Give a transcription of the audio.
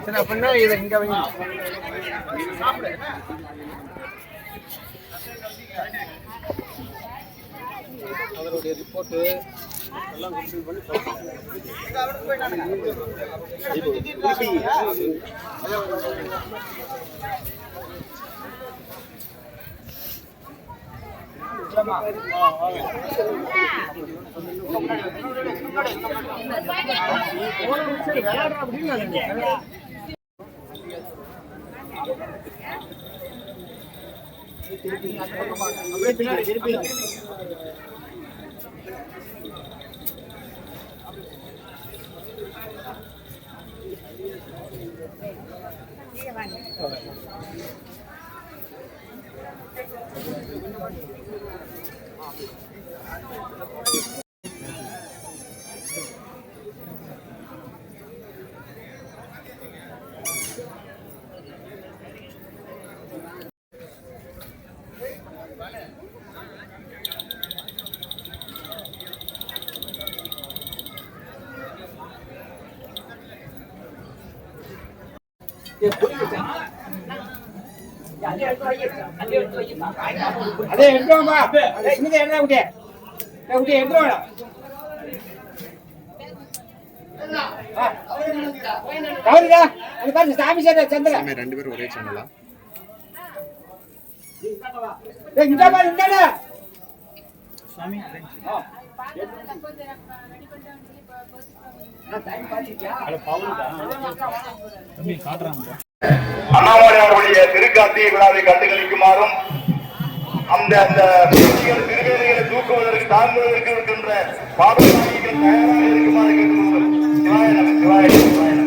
சரி அப்படின்னா இதை அதனுடைய ரிப்போர்ட்டு எல்லாம் கம்ப்ளீட் பண்ணி அப்படியே பின்னாடி திருப்பி 也不是讲。அதே எடுத்துவாமா சுமிதா என்ன குட்டி குட்டி எடுத்துவாடா கவருதா அது பாருங்க சாமி சேர சந்திர சாமி ரெண்டு பேரும் ஒரே சேனலா இந்த பாரு இந்தாடா அண்ணாமலை அவருடைய திருக்காத்திய விழாவை கண்டுகளிக்குமாறும் அந்த அந்த பெண்கள் திருவேதிகளை தூக்குவதற்கு தாங்குவதற்கு இருக்கின்ற பாடலாளிகள் தயாராக இருக்குமாறு கேட்டுக்கொள்கிறோம். சிவாய நம, சிவாய சிவாய நம.